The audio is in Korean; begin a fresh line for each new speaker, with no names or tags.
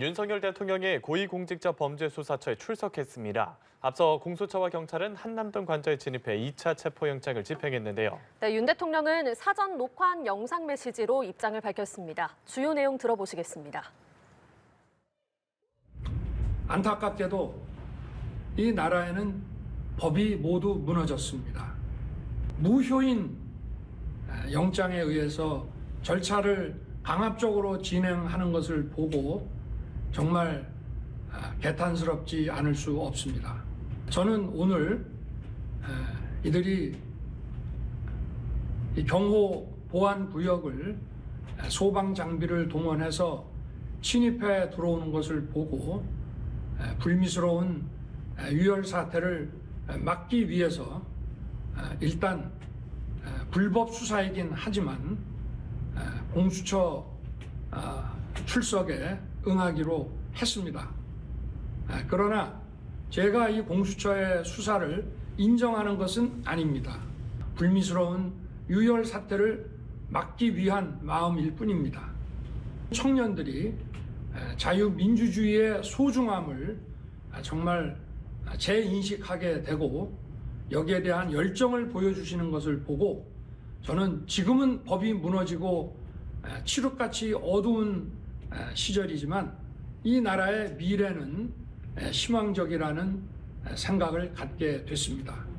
윤석열 대통령이 고위공직자 범죄수사처에 출석했습니다. 앞서 공수처와 경찰은 한남동 관저에 진입해 2차 체포영장을 집행했는데요.
네, 윤 대통령은 사전 녹화한 영상 메시지로 입장을 밝혔습니다. 주요 내용 들어보시겠습니다.
안타깝게도 이 나라에는 법이 모두 무너졌습니다. 무효인 영장에 의해서 절차를 강압적으로 진행하는 것을 보고 정말 아, 개탄스럽지 않을 수 없습니다. 저는 오늘 이들이 이 경호 보안 구역을 소방 장비를 동원해서 침입해 들어오는 것을 보고 불미스러운 유혈 사태를 막기 위해서 일단 불법 수사이긴 하지만 공수처 출석에 응하기로 했습니다. 그러나 제가 이 공수처의 수사를 인정하는 것은 아닙니다. 불미스러운 유혈 사태를 막기 위한 마음일 뿐입니다. 청년들이 자유민주주의의 소중함을 정말 재인식하게 되고 여기에 대한 열정을 보여주시는 것을 보고 저는 지금은 법이 무너지고 칠흑같이 어두운 시절이지만 이 나라의 미래는 희망적이라는 생각을 갖게 됐습니다.